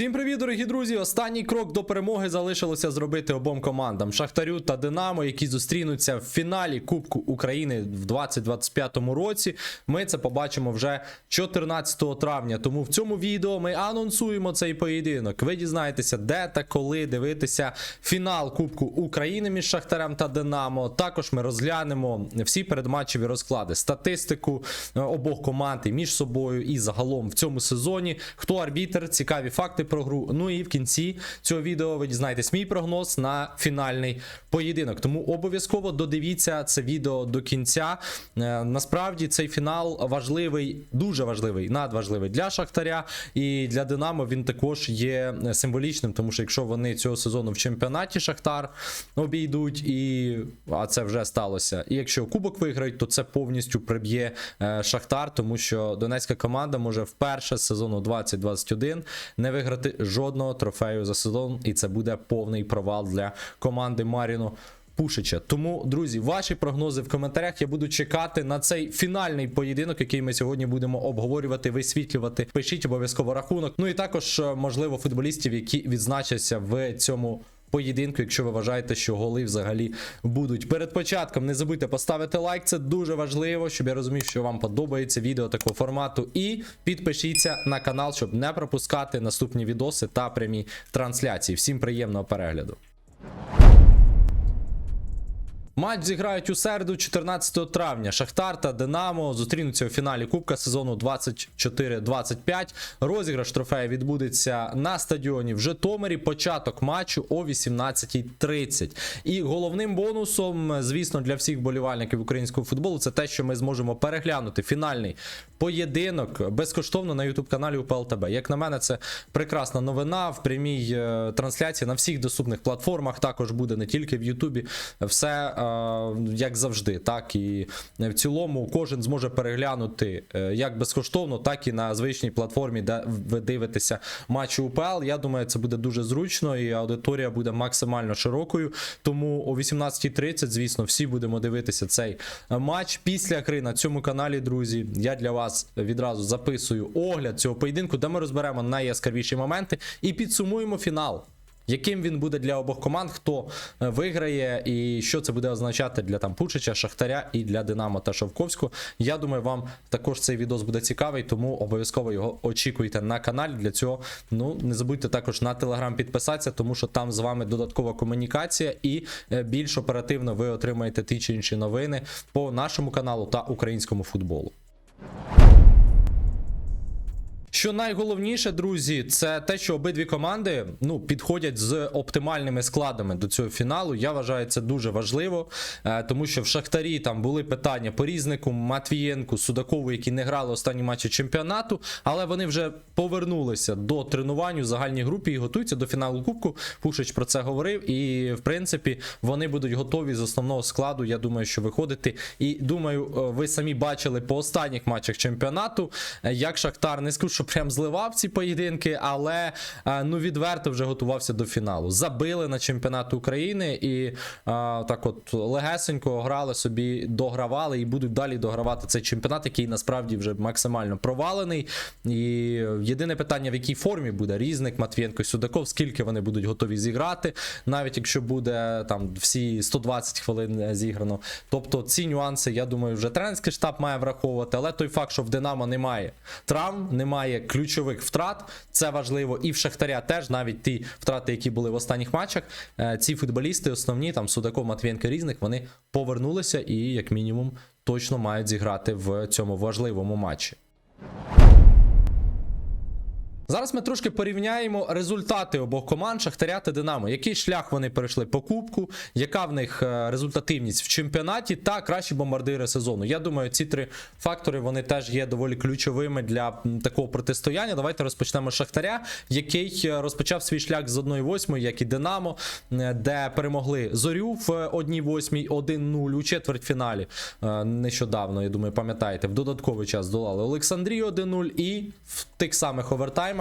Всім привіт, дорогі друзі! Останній крок до перемоги залишилося зробити обом командам Шахтарю та Динамо, які зустрінуться в фіналі Кубку України в 2025 році. Ми це побачимо вже 14 травня. Тому в цьому відео ми анонсуємо цей поєдинок. Ви дізнаєтеся, де та коли дивитися фінал Кубку України між Шахтарем та Динамо. Також ми розглянемо всі передматчеві розклади, статистику е, обох команд і між собою і загалом в цьому сезоні. Хто арбітр, цікаві факти про гру. Ну і в кінці цього відео ви дізнаєтесь мій прогноз на фінальний поєдинок. Тому обов'язково додивіться це відео до кінця. Е, Насправді цей фінал важливий, дуже важливий, надважливий для Шахтаря і для Динамо. Він також є е, символічним, тому що якщо вони цього сезону в чемпіонаті Шахтар обійдуть, і а це вже сталося. І якщо кубок виграють, то це повністю приб'є е, Шахтар, тому що донецька команда може вперше з сезону 2021 не виграти жодного трофею за сезон, і це буде повний провал для команди Маріно. Пушича. Тому, друзі, ваші прогнози в коментарях. Я буду чекати на цей фінальний поєдинок, який ми сьогодні будемо обговорювати, висвітлювати. Пишіть обов'язково рахунок. Ну і також, е, можливо, футболістів, які відзначаться в цьому. Поєдинку, якщо ви вважаєте, що голи взагалі будуть перед початком, не забудьте поставити лайк, це дуже важливо, щоб я розумів, що вам подобається відео такого формату. І підпишіться на канал, щоб не пропускати наступні відоси та прямі трансляції. Всім приємного перегляду. Матч зіграють у середу, 14 травня. Шахтар та Динамо зустрінуться у фіналі Кубка сезону 24-25. Розіграш трофею відбудеться на стадіоні в Житомирі. Початок матчу о 18.30. І головним бонусом, звісно, для всіх болівальників українського футболу, це те, що ми зможемо переглянути фінальний поєдинок безкоштовно на youtube каналі УПЛТБ. Як на мене, це прекрасна новина в прямій е, трансляції на всіх доступних платформах. Також буде не тільки в Ютубі. Все е, як завжди, так і в цілому кожен зможе переглянути е, як безкоштовно, так і на звичній платформі, де ви дивитеся матчі УПЛ. Я думаю, це буде дуже зручно, і аудиторія буде максимально широкою. Тому о 18.30, звісно, всі будемо дивитися цей е, матч. Після гри на цьому каналі, друзі, я для вас відразу записую огляд цього поєдинку, де ми розберемо найяскравіші моменти і підсумуємо фінал. Яким він буде для обох команд, хто е, виграє, і що це буде означати для там Пучича, Шахтаря і для Динамо та Шовковську. Я думаю, вам також цей відос буде цікавий, тому обов'язково його очікуйте на каналі. Для цього ну не забудьте також на телеграм підписатися, тому що там з вами додаткова комунікація, і е, більш оперативно ви отримаєте ті чи інші новини по нашому каналу та українському футболу. Що найголовніше, друзі, це те, що обидві команди ну підходять з оптимальними складами до цього фіналу. Я вважаю це дуже важливо, е, тому що в Шахтарі там були питання по різнику, Матвієнку, Судакову, які не грали останні матчі чемпіонату, але вони вже повернулися до тренувань у загальній групі і готуються до фіналу Кубку. Пушич про це говорив. І в принципі вони будуть готові з основного складу. Я думаю, що виходити. І думаю, е, ви самі бачили по останніх матчах чемпіонату, е, як Шахтар не скажу, що прям зливав ці поєдинки, але е, ну відверто вже готувався до фіналу. Забили на чемпіонат України і е, так, от легесенько грали собі, догравали і будуть далі догравати цей чемпіонат, який насправді вже максимально провалений. І єдине питання, в якій формі буде різник, Матвієнко і Судаков, скільки вони будуть готові зіграти, навіть якщо буде там всі 120 хвилин зіграно. Тобто ці нюанси, я думаю, вже тренерський штаб має враховувати, але той факт, що в Динамо немає травм, немає ключових втрат, це важливо. І в Шахтаря теж навіть ті втрати, які були в останніх матчах, е, ці футболісти, основні там Судаков, Матвієнко, різних, вони повернулися і, як мінімум, точно мають зіграти в цьому важливому матчі. Зараз ми трошки порівняємо результати обох команд Шахтаря та Динамо. Який шлях вони перейшли по кубку, яка в них е, результативність в чемпіонаті та кращі бомбардири сезону. Я думаю, ці три фактори вони теж є доволі ключовими для такого протистояння. Давайте розпочнемо з Шахтаря, який е, розпочав свій шлях з 1-8, як і Динамо, е, де перемогли Зорю в 1-8, 1-0 у четвертьфіналі. Нещодавно, я думаю, пам'ятаєте, в додатковий час здолали Олександрію 1-0 і в тих самих овертаймах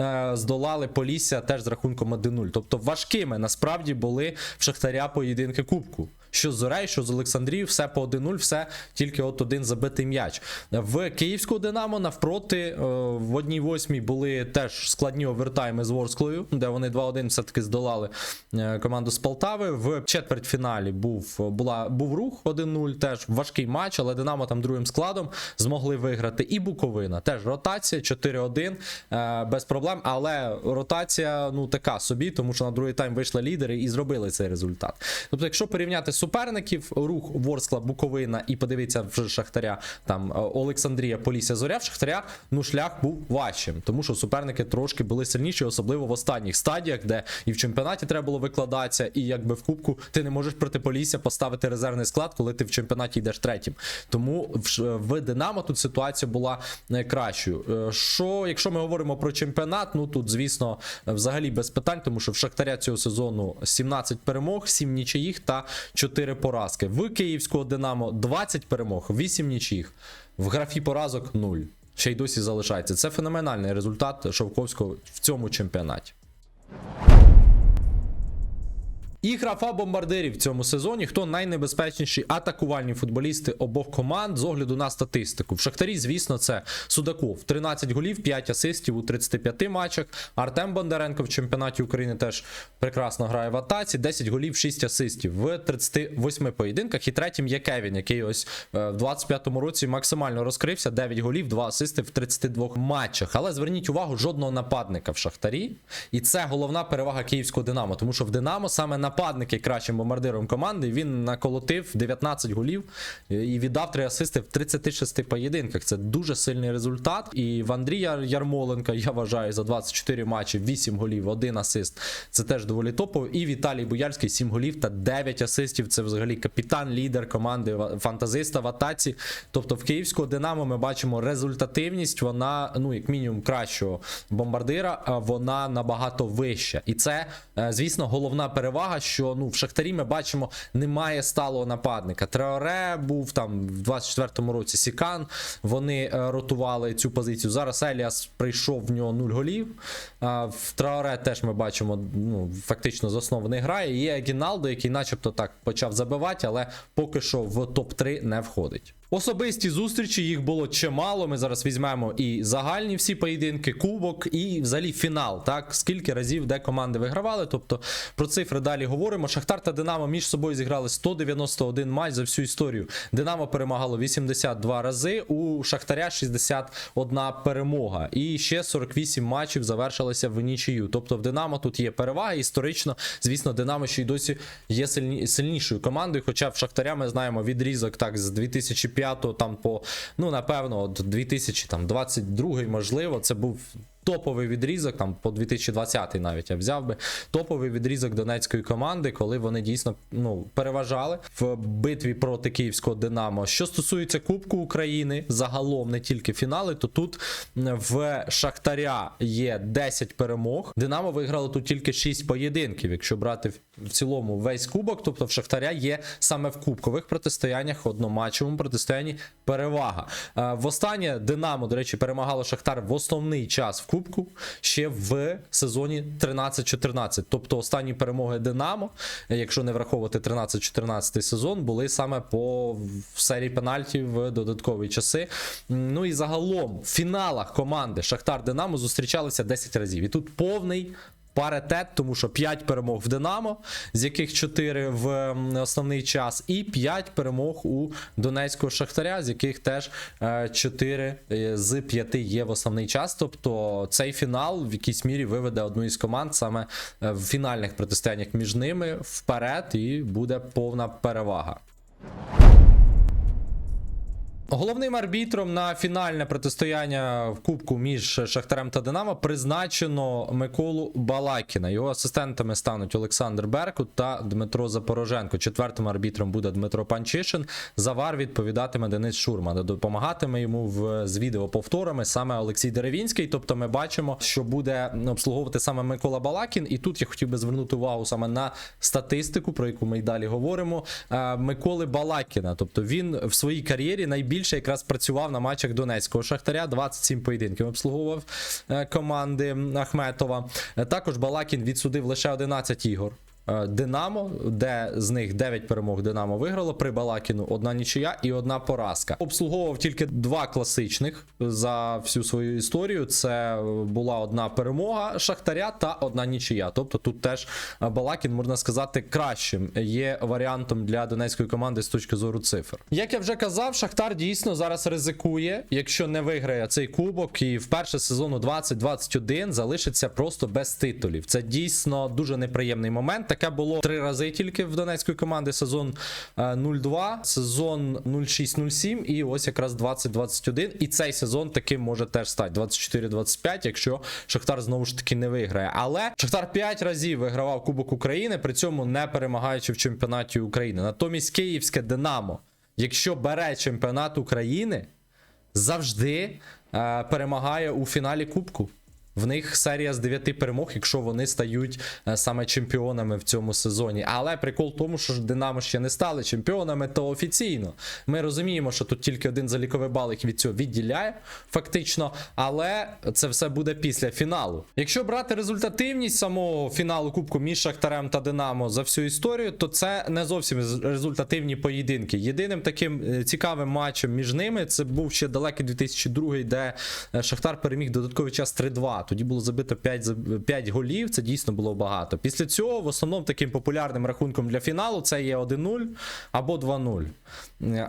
е, здолали Полісся теж з рахунком 1-0. Тобто важкими насправді були в Шахтаря поєдинки Кубку. Що з Зорею, що з Олександрією, все по 1-0, все тільки от один забитий м'яч. В Київську Динамо навпроти е, в одній восьмій були теж складні овертайми з Ворсклою, де вони 2-1 все-таки здолали е, команду з Полтави. В четвертьфіналі був, була, був рух 1-0, теж важкий матч, але Динамо там другим складом змогли виграти. І Буковина. Теж ротація 4-1 е, без проблем. Але ротація ну така собі, тому що на другий тайм вийшли лідери і зробили цей результат. Тобто, якщо порівняти суперників, рух Ворскла, Буковина і подивитися вже Шахтаря, там е, Олександрія, Полісся, Зоря, в Шахтаря ну шлях був важчим, тому що суперники трошки були сильніші, особливо в останніх стадіях, де і в чемпіонаті треба було викладатися, і якби в кубку ти не можеш проти Полісся поставити резервний склад, коли ти в чемпіонаті йдеш третім. Тому в, в Динамо тут ситуація була е, кращою. Е, Що, якщо ми говоримо про чемпіонат, ну тут, звісно, е, взагалі без питань, тому що в Шахтаря цього сезону 17 перемог, 7 нічиїх та 4 поразки. В Київського Динамо 20 перемог, 8 нічих. В графі поразок 0. Ще й досі залишається. Це феноменальний результат Шовковського в цьому чемпіонаті. І графа бомбардирів в цьому сезоні. Хто найнебезпечніші атакувальні футболісти обох команд з огляду на статистику. В Шахтарі, звісно, це Судаков 13 голів, 5 асистів у 35 матчах. Артем Бондаренко в чемпіонаті України теж прекрасно грає в атаці. 10 голів, 6 асистів в 38 поєдинках. І третім є Кевін, який ось е, в 25-му році максимально розкрився. 9 голів, 2 асисти в 32 матчах. Але зверніть увагу, жодного нападника в Шахтарі. І це головна перевага київського Динамо, тому що в Динамо саме нападник є кращим бомбардиром команди. Він наколотив 19 голів і віддав 3 асисти в 36 поєдинках. Це дуже сильний результат. І в Андрія Ярмоленка, я вважаю, за 24 матчі 8 голів, 1 асист. Це теж доволі топово. І Віталій Буяльський 7 голів та 9 асистів. Це взагалі капітан, лідер команди, фантазиста в атаці. Тобто в київського Динамо ми бачимо результативність. Вона, ну як мінімум, кращого бомбардира, вона набагато вища. І це, е, звісно, головна перевага, що ну в Шахтарі ми бачимо, немає сталого нападника. Треоре був там в 24-му році Сікан. Вони е, ротували цю позицію. Зараз Еліас прийшов в нього 0 голів. В Треоре теж ми бачимо, ну фактично з основи не грає. Є Гіналдо, який, начебто, так почав забивати, але поки що в топ-3 не входить. Особисті зустрічі їх було чимало. Ми зараз візьмемо і загальні всі поєдинки, кубок, і взагалі фінал. Так скільки разів де команди вигравали. Тобто про цифри далі говоримо. Шахтар та Динамо між собою зіграли 191 матч за всю історію. Динамо перемагало 82 рази. У Шахтаря 61 перемога. І ще 48 матчів завершилися в нічию. Тобто в Динамо тут є перевага. Історично, звісно, Динамо ще й досі є сильні, сильнішою командою. Хоча в Шахтаря ми знаємо відрізок так з 2005 там по ну напевно от 2022 можливо. Це був. Топовий відрізок, там по 2020 навіть я взяв би топовий відрізок донецької команди, коли вони дійсно ну переважали в битві проти київського Динамо. Що стосується Кубку України, загалом не тільки фінали, то тут в Шахтаря є 10 перемог. Динамо виграло тут тільки 6 поєдинків. Якщо брати в- в цілому весь кубок, тобто в Шахтаря є саме в кубкових протистояннях, одноматчевому протистоянні перевага. Е, Востаннє Динамо, до речі, перемагало Шахтар в основний час в кубку ще в сезоні 13-14. Тобто останні перемоги Динамо, якщо не враховувати 13-14 сезон, були саме по серії пенальтів в додаткові часи. Ну і загалом в фіналах команди Шахтар Динамо зустрічалися 10 разів. І тут повний паритет, тому що 5 перемог в Динамо, з яких 4 в основний час, і 5 перемог у Донецького Шахтаря, з яких теж 4 з 5 є в основний час. Тобто цей фінал в якійсь мірі виведе одну із команд саме е, в фінальних протистояннях між ними вперед, і буде повна перевага. Головним арбітром на фінальне протистояння в Кубку між Шахтарем та Динамо призначено Миколу Балакіна. Його асистентами стануть Олександр Беркут та Дмитро Запороженко. Четвертим арбітром буде Дмитро Панчишин. За вар відповідатиме Денис Шурман. Допомагатиме йому в з відеоповторами саме Олексій Деревінський. Тобто, ми бачимо, що буде обслуговувати саме Микола Балакін. І тут я хотів би звернути увагу саме на статистику, про яку ми й далі говоримо. е, Миколи Балакіна. Тобто він в своїй кар'єрі найбільше якраз працював на матчах Донецького Шахтаря. 27 поєдинків обслуговував е, команди Ахметова. Е, Також Балакін відсудив лише 11 ігор. Е, Динамо, де з них 9 перемог Динамо виграло. При Балакіну одна нічия і одна поразка. Обслуговував тільки два класичних за всю свою історію. Це була одна перемога Шахтаря та одна нічия. Тобто тут теж е, Балакін, можна сказати, кращим є варіантом для донецької команди з точки зору цифр. Як я вже казав, Шахтар дійсно зараз ризикує, якщо не виграє цей кубок, і вперше сезону 2021 залишиться просто без титулів. Це дійсно дуже неприємний момент. Таке було три рази тільки в донецької команди. Сезон е, 0-2, сезон 06-07 і ось якраз 2021. І цей сезон таким може теж стати 24-25, якщо Шахтар знову ж таки не виграє. Але Шахтар 5 разів вигравав Кубок України, при цьому не перемагаючи в чемпіонаті України. Натомість Київське Динамо, якщо бере чемпіонат України, завжди е, перемагає у фіналі Кубку. В них серія з 9 перемог, якщо вони стають е, саме чемпіонами в цьому сезоні. Але прикол в тому, що Динамо ще не стали чемпіонами, то офіційно. Ми розуміємо, що тут тільки один заліковий бал, який від цього відділяє, фактично. Але це все буде після фіналу. Якщо брати результативність самого фіналу Кубку між Шахтарем та Динамо за всю історію, то це не зовсім результативні поєдинки. Єдиним таким е, цікавим матчем між ними це був ще далекий 2002, де е, Шахтар переміг додатковий час 3-2. Тоді було забито 5, 5 голів, це дійсно було багато. Після цього в основному таким популярним рахунком для фіналу це є 1-0 або 2-0.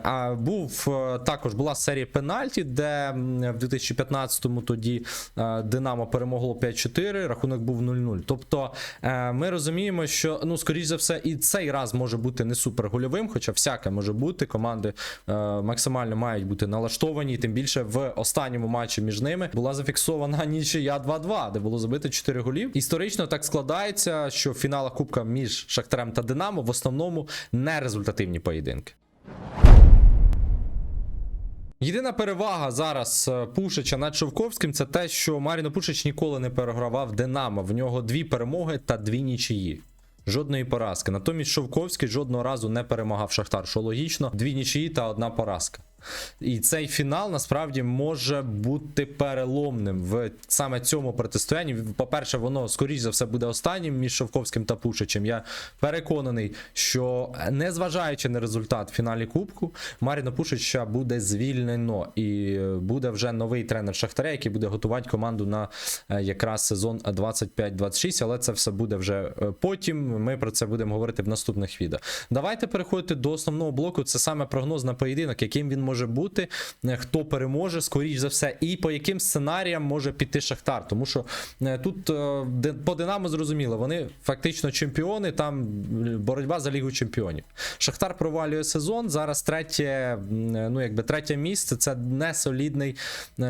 А був е, також була серія пенальті, де в 2015-му тоді е, Динамо перемогло 5-4, рахунок був 0-0. Тобто е, ми розуміємо, що ну, скоріш за все, і цей раз може бути не супер гольовим, хоча всяке може бути. Команди максимально мають бути налаштовані. Тим більше в останньому матчі між ними була зафіксована нічия 2-2, де було забито 4 голів. Історично так складається, що в фіналах Кубка між Шахтарем та Динамо в основному не результативні поєдинки. Єдина перевага зараз е, Пушича над Шовковським це те, що Маріно Пушич ніколи не перегравав Динамо. В нього дві перемоги та дві нічиї. Жодної поразки. Натомість Шовковський жодного разу не перемагав Шахтар, що логічно, дві нічиї та одна поразка. І цей фінал насправді може бути переломним в саме цьому протистоянні. По-перше, воно скоріш за все буде останнім між Шовковським та Пушичем. Я переконаний, що незважаючи на результат в фіналі Кубку, Маріно Пушича буде звільнено і е, буде вже новий тренер Шахтаря, який буде готувати команду на е, якраз сезон 25-26, але це все буде вже е, потім. Ми про це будемо говорити в наступних відео. Давайте переходити до основного блоку. Це саме прогноз на поєдинок, яким він може бути, е, хто переможе, скоріш за все, і по яким сценаріям може піти Шахтар. Тому що е, тут е, по Динамо зрозуміло, вони фактично чемпіони, там боротьба за Лігу чемпіонів. Шахтар провалює сезон. Зараз третє, ну якби третє місце. Це не солідний,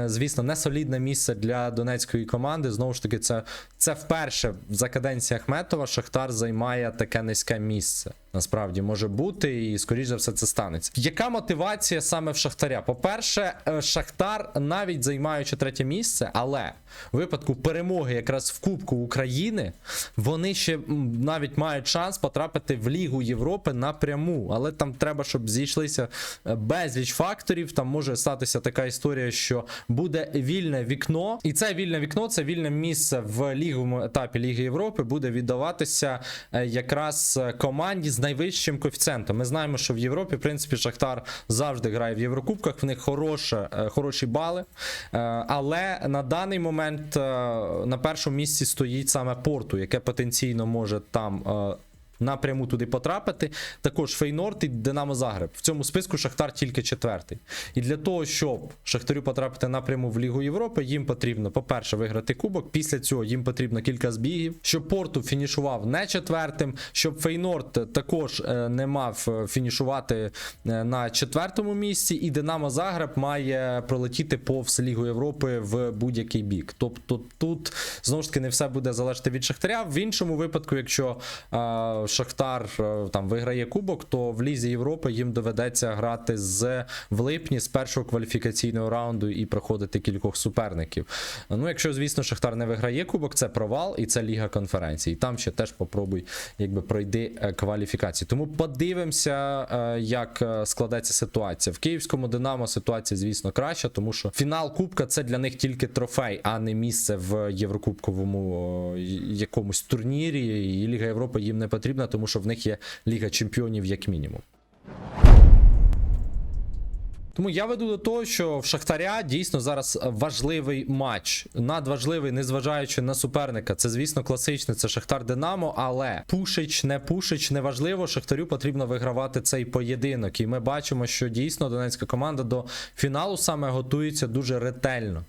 звісно, не солідне місце для донецької команди. Знову ж таки, це, це вперше за каденції Ахметова Шахтар займає таке низьке місце. Насправді може бути, і скоріш за все це станеться. Яка мотивація саме в Шахтаря? По-перше, е, Шахтар, навіть займаючи третє місце, але в випадку перемоги якраз в Кубку України, вони ще навіть мають шанс потрапити в Лігу Європи напряму. Але там треба, щоб зійшлися е, безліч факторів. Там може статися така історія, що буде вільне вікно, і це вільне вікно, це вільне місце в ліговому етапі Ліги Європи буде віддаватися е, якраз команді з найвищим коефіцієнтом. Ми знаємо, що в Європі, в принципі, Шахтар завжди грає в Єврокубках. В них хороше, е, хороші бали. Е, Але на даний момент е, на першому місці стоїть саме Порту, яке потенційно може там. Напряму туди потрапити. Також Фейнорд і Динамо Загреб. В цьому списку Шахтар тільки четвертий. І для того, щоб Шахтарю потрапити напряму в Лігу Європи, їм потрібно, по-перше, виграти кубок. Після цього їм потрібно кілька збігів, щоб Порту фінішував не четвертим, щоб Фейнорд також е, не мав е, фінішувати е, на четвертому місці, і Динамо Загреб має пролетіти повз Лігу Європи в будь-який бік. Тобто тут знову ж таки не все буде залежати від Шахтаря. В іншому випадку, якщо Шахтар е, там виграє кубок, то в Лізі Європи їм доведеться грати з в липні з першого кваліфікаційного раунду і проходити кількох суперників. Ну, якщо, звісно, Шахтар не виграє кубок, це провал і це Ліга конференцій. Там ще теж попробуй, якби пройди е, кваліфікацію. Тому подивимося, е, як складеться ситуація. В київському Динамо ситуація, звісно, краща, тому що фінал Кубка це для них тільки трофей, а не місце в Єврокубковому якомусь турнірі. І Ліга Європи їм не потрібна. Потрібна, тому що в них є Ліга Чемпіонів як мінімум. Тому я веду до того, що в Шахтаря дійсно зараз важливий матч. Надважливий, незважаючи на суперника. Це, звісно, класичне, це Шахтар Динамо, але пушич, не пушич, неважливо. Шахтарю потрібно вигравати цей поєдинок. І ми бачимо, що дійсно донецька команда до фіналу саме готується дуже ретельно.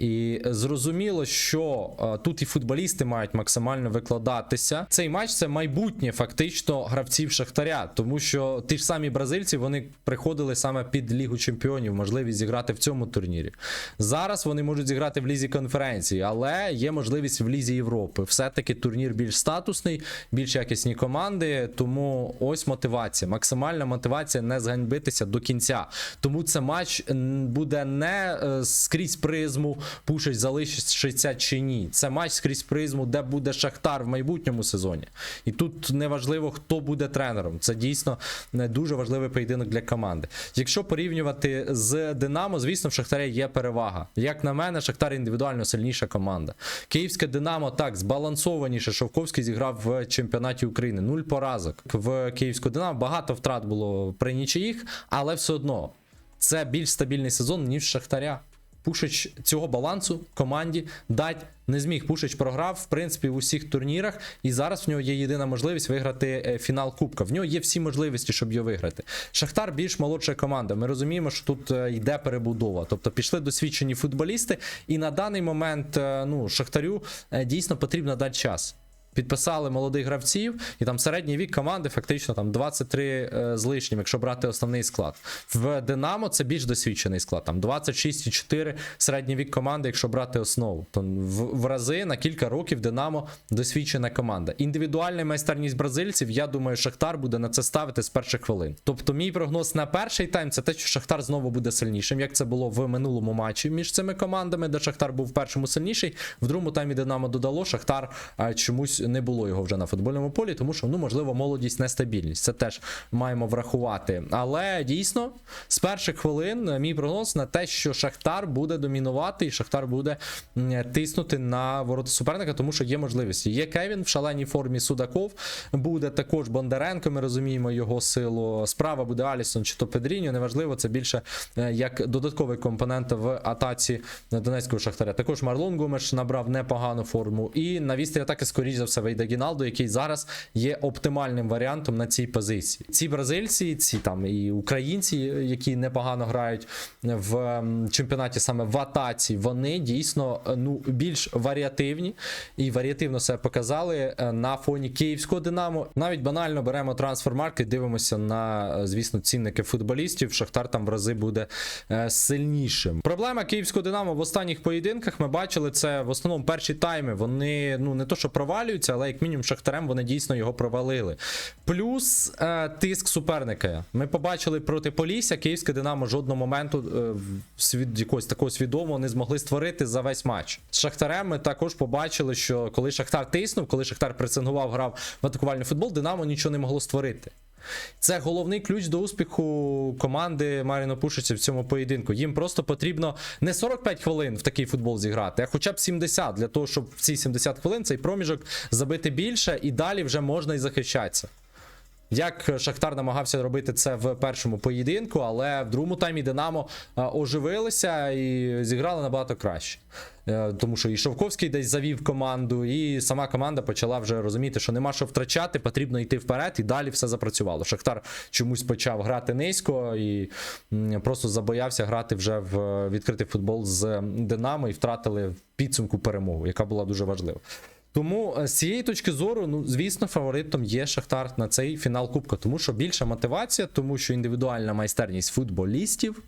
І зрозуміло, що е, тут і футболісти мають максимально викладатися. Цей матч це майбутнє фактично гравців Шахтаря, тому що ті ж самі бразильці вони приходили саме під Лігу Чемпіонів, можливість зіграти в цьому турнірі. Зараз вони можуть зіграти в лізі конференції, але є можливість в лізі Європи. Все-таки турнір більш статусний, більш якісні команди. Тому ось мотивація, максимальна мотивація не зганьбитися до кінця. Тому це матч буде не е, скрізь призму, пушить залишиться чи ні. Це матч скрізь призму, де буде Шахтар в майбутньому сезоні. І тут неважливо, хто буде тренером. Це дійсно не дуже важливий поєдинок для команди. Якщо порівнювати з Динамо, звісно, в Шахтаря є перевага. Як на мене, Шахтар індивідуально сильніша команда. Київське Динамо так збалансованіше. Шовковський зіграв в чемпіонаті України. Нуль поразок. В Київську Динамо багато втрат було при нічиїх, але все одно це більш стабільний сезон, ніж Шахтаря. Пушич цього балансу команді дать не зміг. Пушич програв в принципі в усіх турнірах, і зараз в нього є єдина можливість виграти е, фінал Кубка. В нього є всі можливості, щоб його виграти. Шахтар більш молодша команда. Ми розуміємо, що тут е, йде перебудова. Тобто пішли досвідчені футболісти, і на даний момент е, ну Шахтарю дійсно потрібно дати час. Підписали молодих гравців, і там середній вік команди фактично там 23 е, з лишнім, якщо брати основний склад. В Динамо це більш досвідчений склад, там 26,4 середній вік команди, якщо брати основу. То в, в рази на кілька років Динамо досвідчена команда. Індивідуальна майстерність бразильців, я думаю, Шахтар буде на це ставити з перших хвилин. Тобто, мій прогноз на перший тайм це те, що Шахтар знову буде сильнішим, як це було в минулому матчі між цими командами, де Шахтар був в першому сильніший. В другому таймі Динамо додало. Шахтар а, чомусь не було його вже на футбольному полі, тому що ну можливо молодість, нестабільність. Це теж маємо врахувати. Але дійсно, з перших хвилин е, мій прогноз на те, що Шахтар буде домінувати, і Шахтар буде тиснути на ворота суперника, тому що є можливості. Є Кевін в шаленій формі Судаков, буде також Бондаренко. Ми розуміємо його силу. Справа буде Алісон чи то Педріньо. Неважливо, це більше е, як додатковий компонент в атаці Донецького Шахтаря. Також Марлон Гумеш набрав непогану форму. І на вістрі атаки, скоріш за все, вийде Гіналдо, який зараз є оптимальним варіантом на цій позиції. Ці бразильці, ці там і українці, які непогано грають в чемпіонаті саме в атаці, вони дійсно е, ну більш варіативні і варіативно себе показали е, на фоні київського Динамо. Навіть банально беремо трансфермаркет, дивимося на е, звісно цінники футболістів. Шахтар там в рази буде сильнішим. Проблема київського Динамо в останніх поєдинках ми бачили це в основному перші тайми. Вони ну не то, що провалюються, але як мінімум шахтарем вони дійсно його провалили. Плюс е, тиск суперника. Ми побачили проти Полісся, київське Динамо жодного моменту е, якогось такого свідомого не змогли створити за весь матч. З Шахтарем ми також побачили, що коли Шахтар тиснув, коли Шахтар пресингував, грав в атакувальний футбол, Динамо нічого не могло створити. Це головний ключ до успіху команди Маріно Пушиці в цьому поєдинку. Їм просто потрібно не 45 хвилин в такий футбол зіграти, а хоча б 70, для того, щоб в ці 70 хвилин цей проміжок забити більше, і далі вже можна і захищатися. Як Шахтар намагався робити це в першому поєдинку, але в другому таймі Динамо оживилися і зіграли набагато краще. Е, Тому що і Шовковський десь завів команду, і сама команда почала вже розуміти, що нема що втрачати, потрібно йти вперед, і далі все запрацювало. Шахтар чомусь почав грати низько і просто забоявся грати вже в відкритий футбол з Динамо і втратили в підсумку перемогу, яка була дуже важлива. Тому е, з цієї точки зору, ну звісно, фаворитом є Шахтар на цей фінал Кубка, тому що більша мотивація, тому що індивідуальна майстерність футболістів,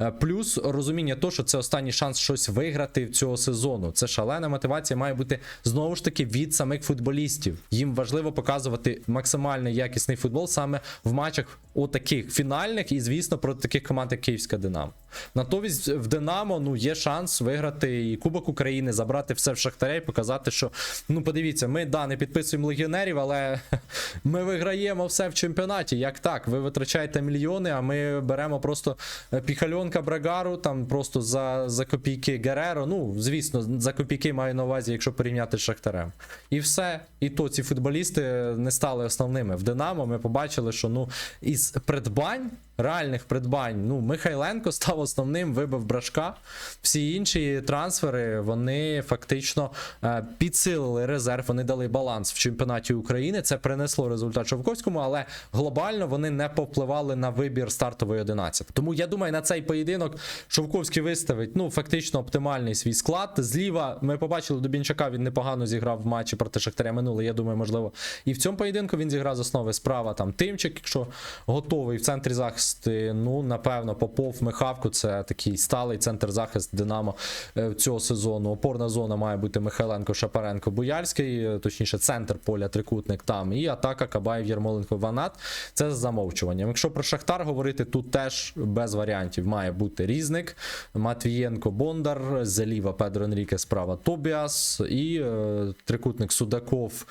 е, плюс розуміння того, що це останній шанс щось виграти цього сезону. Це шалена мотивація має бути знову ж таки від самих футболістів. Їм важливо показувати максимально якісний футбол саме в матчах отаких фінальних і, звісно, проти таких команд, як Київська Динамо. Натомість в Динамо ну є шанс виграти і Кубок України, забрати все в Шахтаря і показати, що ну подивіться, ми да не підписуємо легіонерів, але ми виграємо все в чемпіонаті. Як так? Ви витрачаєте мільйони, а ми беремо просто е, піхальонка Брагару, там просто за, за копійки Гереро. Ну, звісно, за копійки маю на увазі, якщо порівняти з Шахтарем. І все. І то ці футболісти не стали основними. В Динамо ми побачили, що ну із придбань. Реальних придбань. Ну, Михайленко став основним, вибив брашка. Всі інші трансфери вони фактично е, підсилили резерв, вони дали баланс в чемпіонаті України. Це принесло результат Шовковському, але глобально вони не повпливали на вибір стартової 11. Тому я думаю, на цей поєдинок Шовковський виставить ну фактично оптимальний свій склад. Зліва ми побачили Дубінчака. Він непогано зіграв в матчі проти Шахтаря минуле. Я думаю, можливо, і в цьому поєдинку він зіграв з основи справа. Там Тимчик, якщо готовий в центрі захисту. Ну напевно, Попов, Михавко це такий сталий центр захисту Динамо е, цього сезону. Опорна зона має бути Михайленко, Шапаренко, Буяльський, е, точніше, центр поля, трикутник там. І атака Кабаєв, Єрмоленко, Ванат. Це з замовчуванням. Якщо про Шахтар говорити, тут теж без варіантів має бути різник. Матвієнко, Бондар, Заліва, Педро Енріке, справа Тобіас і е, трикутник Судаков.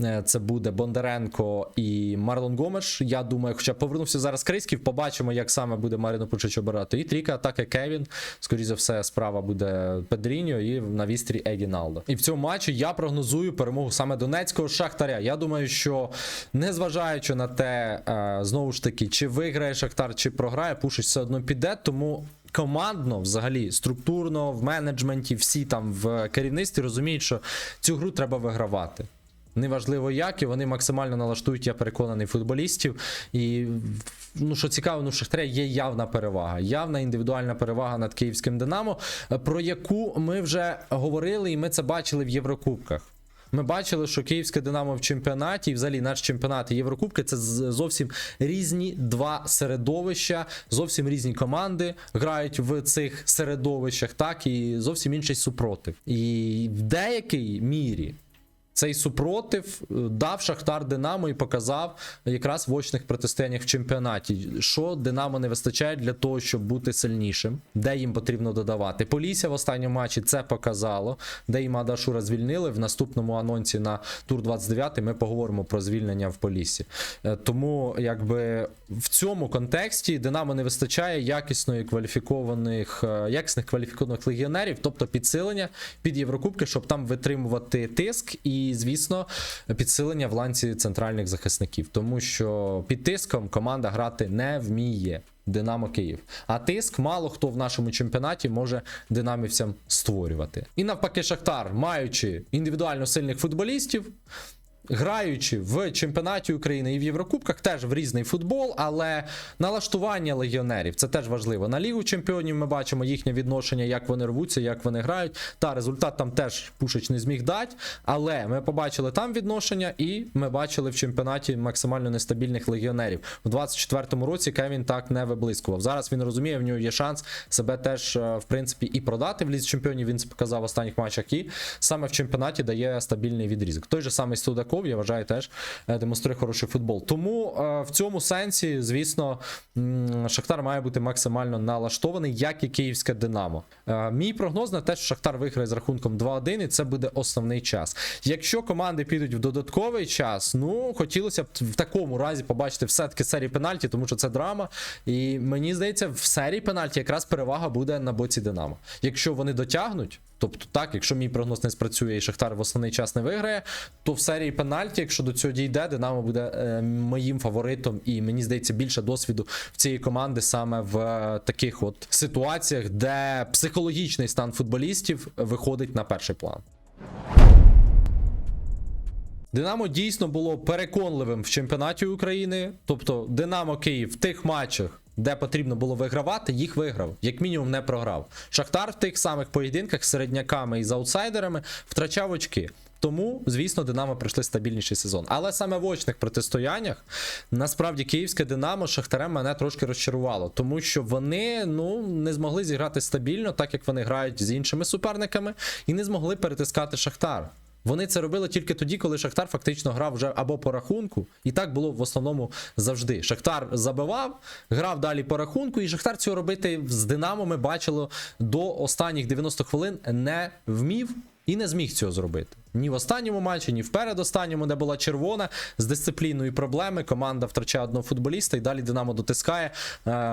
Е, Це буде Бондаренко і Марлон Гомеш. Я думаю, хоча повернувся зараз Криськів, побачимо, як саме буде Маріно Пучич обирати. І трійка атаки Кевін. Скоріше за все, справа буде Педріньо і на вістрі Егіналдо. І в цьому матчі я прогнозую перемогу саме Донецького Шахтаря. Я думаю, що незважаючи на те, е, знову ж таки, чи виграє Шахтар, чи програє, Пушич все одно піде. Тому командно, взагалі, структурно, в менеджменті, всі там в керівництві розуміють, що цю гру треба вигравати. Неважливо як, і вони максимально налаштують, я переконаний, футболістів. І ну що цікаво, ну Шахтаря є явна перевага, явна індивідуальна перевага над київським Динамо, про яку ми вже говорили, і ми це бачили в Єврокубках. Ми бачили, що київське Динамо в чемпіонаті, і взагалі наш чемпіонат і Єврокубки це зовсім різні два середовища, зовсім різні команди грають в цих середовищах, так і зовсім інший супротив. І в деякій мірі цей супротив е, дав Шахтар Динамо і показав якраз в очних протистояннях в чемпіонаті, що Динамо не вистачає для того, щоб бути сильнішим, де їм потрібно додавати. Полісся в останньому матчі це показало, де Імада Шура звільнили. В наступному анонсі на тур 29 ми поговоримо про звільнення в Поліссі. Е, Тому, якби в цьому контексті Динамо не вистачає якісної кваліфікованих, е, якісних кваліфікованих легіонерів, тобто підсилення під Єврокубки, щоб там витримувати тиск, і, звісно, підсилення в ланці центральних захисників, тому що під тиском команда грати не вміє. Динамо Київ. А тиск мало хто в нашому чемпіонаті може динамівцям створювати. І навпаки, Шахтар, маючи індивідуально сильних футболістів, граючи в чемпіонаті України і в Єврокубках, теж в різний футбол, але налаштування легіонерів це теж важливо. На Лігу чемпіонів ми бачимо їхнє відношення, як вони рвуться, як вони грають. Та результат там теж Пушич не зміг дати, але ми побачили там відношення, і ми бачили в чемпіонаті максимально нестабільних легіонерів. У 24-му році Кевін так не виблискував. Зараз він розуміє, в нього є шанс себе теж, е, в принципі, і продати в лізі чемпіонів. Він це показав в останніх матчах, і саме в чемпіонаті дає стабільний відрізок. Той же самий Судаков, я вважаю, теж е, демонструє хороший футбол. Тому е, в цьому сенсі, звісно, Шахтар має бути максимально налаштований, як і київське Динамо. Е, Мій прогноз на те, що Шахтар виграє з рахунком 2-1, і це буде основний час. Якщо команди підуть в додатковий час, ну хотілося б в такому разі побачити все-таки серії пенальті, тому що це драма. І мені здається, в серії пенальті якраз перевага буде на боці Динамо. Якщо вони дотягнуть. Тобто, так, якщо мій прогноз не спрацює і Шахтар в основний час не виграє, то в серії пенальті, якщо до цього дійде, Динамо буде е, моїм фаворитом, і мені здається більше досвіду в цієї команди саме в е, таких от ситуаціях, де психологічний стан футболістів виходить на перший план. Динамо дійсно було переконливим в чемпіонаті України. Тобто, Динамо Київ в тих матчах, де потрібно було вигравати, їх виграв, як мінімум не програв. Шахтар в тих самих поєдинках з середняками і з аутсайдерами втрачав очки. Тому, звісно, Динамо пройшли стабільніший сезон. Але саме в очних протистояннях насправді київське Динамо Шахтарем мене трошки розчарувало, тому що вони ну не змогли зіграти стабільно, так як вони грають з іншими суперниками, і не змогли перетискати Шахтар. Вони це робили тільки тоді, коли Шахтар фактично грав вже або по рахунку, і так було в основному завжди. Шахтар забивав, грав далі по рахунку, і Шахтар цього робити з Динамо ми бачили до останніх 90 хвилин не вмів і не зміг цього зробити. Ні в останньому матчі, ні в передостанньому, де була червона з дисципліною проблеми. Команда втрачає одного футболіста, і далі Динамо дотискає, е,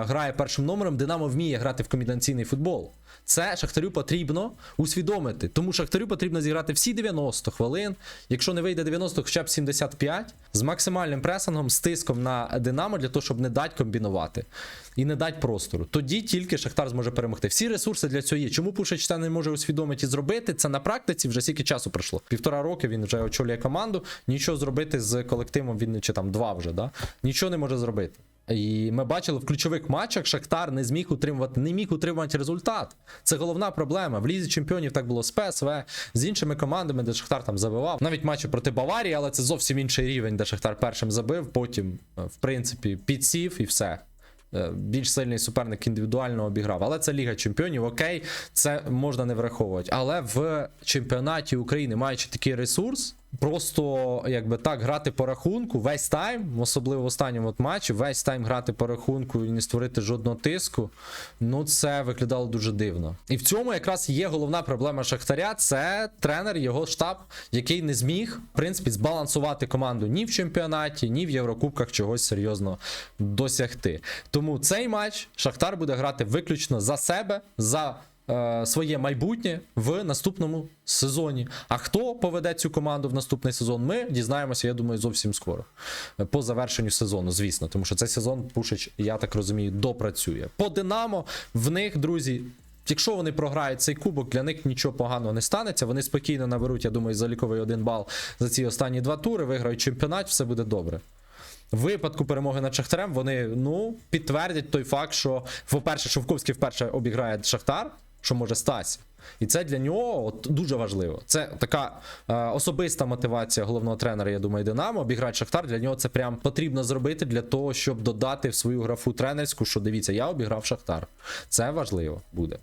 грає першим номером. Динамо вміє грати в комбінаційний футбол. Це Шахтарю потрібно усвідомити. Тому Шахтарю потрібно зіграти всі 90 хвилин. Якщо не вийде 90, хоча б 75, з максимальним пресингом, з тиском на Динамо для того, щоб не дати комбінувати і не дати простору. Тоді тільки Шахтар зможе перемогти. Всі ресурси для цього є. Чому Пушич не може усвідомити і зробити? Це на практиці вже скільки часу пройшло. Півтора роки він вже очолює команду. Нічого зробити з колективом він чи там два вже, да? Нічого не може зробити. І ми бачили в ключових матчах Шахтар не зміг утримувати, не міг утримувати результат. Це головна проблема. В лізі чемпіонів так було з ПСВ, з іншими командами, де Шахтар там забивав. Навіть матчі проти Баварії, але це зовсім інший рівень, де Шахтар першим забив, потім, е, в принципі, підсів і все. Е, Більш сильний суперник індивідуально обіграв. Але це Ліга Чемпіонів, окей, це можна не враховувати. Але в чемпіонаті України, маючи такий ресурс, просто якби так грати по рахунку весь тайм, особливо в останньому от матчі, весь тайм грати по рахунку і не створити жодного тиску. Ну це виглядало дуже дивно. І в цьому якраз є головна проблема Шахтаря. Це тренер, його штаб, який не зміг в принципі збалансувати команду ні в чемпіонаті, ні в Єврокубках чогось серйозно досягти. Тому цей матч Шахтар буде грати виключно за себе, за е, своє майбутнє в наступному сезоні. А хто поведе цю команду в наступний сезон? Ми дізнаємося, я думаю, зовсім скоро. Е, По завершенню сезону, звісно, тому що цей сезон Пушич, я так розумію, допрацює. По Динамо в них, друзі. Якщо вони програють цей кубок, для них нічого поганого не станеться. Вони спокійно наберуть, я думаю, заліковий один бал за ці останні два тури, виграють чемпіонат, все буде добре. В випадку перемоги над Шахтарем вони ну підтвердять той факт, що, по-перше, Шовковський вперше обіграє Шахтар, що може статися. І це для нього от, дуже важливо. Це така е, особиста мотивація головного тренера, я думаю, Динамо. Обіграти Шахтар. Для нього це прям потрібно зробити для того, щоб додати в свою графу тренерську, що дивіться, я обіграв Шахтар. Це важливо буде.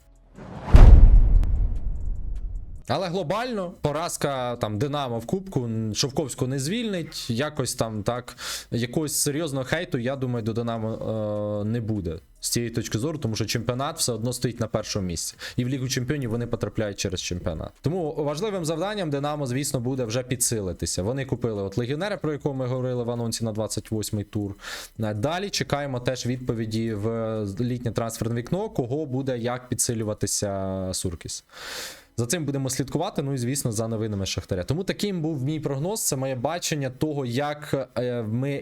Але глобально поразка там Динамо в Кубку Шовковську не звільнить. Якось там так, якогось серйозного хейту, я думаю, до Динамо е, не буде з цієї точки зору, тому що чемпіонат все одно стоїть на першому місці. І в Лігу Чемпіонів вони потрапляють через чемпіонат. Тому важливим завданням Динамо, звісно, буде вже підсилитися. Вони купили от легіонера, про якого ми говорили в анонсі на 28-й тур. Е, Далі чекаємо теж відповіді в літнє трансферне вікно, кого буде як підсилюватися Суркіс. За цим будемо слідкувати. Ну і звісно, за новинами Шахтаря. Тому таким був мій прогноз. Це моє бачення того, як е, ми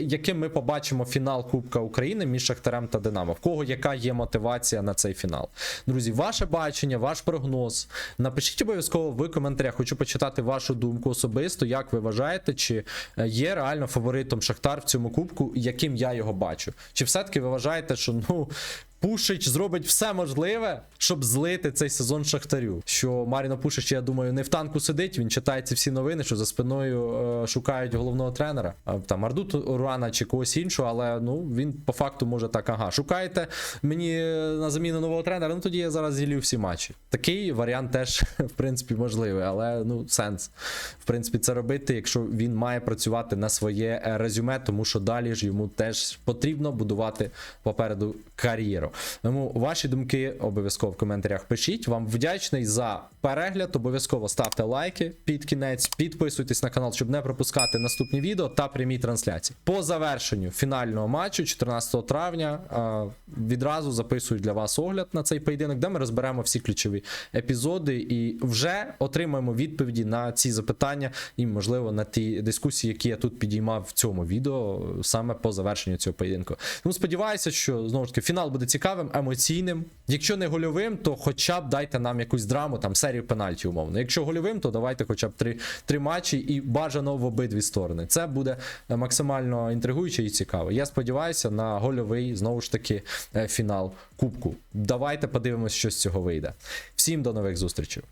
яким ми побачимо фінал Кубка України між Шахтарем та Динамо. В кого яка є мотивація на цей фінал? Друзі, ваше бачення, ваш прогноз. Напишіть обов'язково в коментарях. Хочу почитати вашу думку особисто. Як ви вважаєте, чи е, є реально фаворитом Шахтар в цьому кубку, яким я його бачу? Чи все-таки ви вважаєте, що ну. Пушич зробить все можливе, щоб злити цей сезон Шахтарю. Що Маріно Пушич, я думаю, не в танку сидить. Він читає ці всі новини, що за спиною е, шукають головного тренера. Там Ардут Уруана чи когось іншого, але ну він по факту може так. Ага, шукаєте мені е, на заміну нового тренера. Ну тоді я зараз зілю всі матчі. Такий варіант теж в принципі можливий, але ну сенс в принципі це робити, якщо він має працювати на своє е, резюме, тому що далі ж йому теж потрібно будувати попереду кар'єру. Тому ваші думки обов'язково в коментарях пишіть. Вам вдячний за перегляд. Обов'язково ставте лайки під кінець, підписуйтесь на канал, щоб не пропускати наступні відео та прямі трансляції. По завершенню фінального матчу, 14 травня, відразу записую для вас огляд на цей поєдинок, де ми розберемо всі ключові епізоди і вже отримаємо відповіді на ці запитання і, можливо, на ті дискусії, які я тут підіймав в цьому відео, саме по завершенню цього поєдинку. Тому сподіваюся, що знову ж таки фінал буде цікавим, емоційним. Якщо не гольовим, то хоча б дайте нам якусь драму, там серію пенальті, умовно. Якщо гольовим, то давайте хоча б три, три матчі і бажано в обидві сторони. Це буде е, максимально інтригуюче і цікаво. Я сподіваюся на гольовий знову ж таки е, фінал Кубку. Давайте подивимось, що з цього вийде. Всім до нових зустрічей.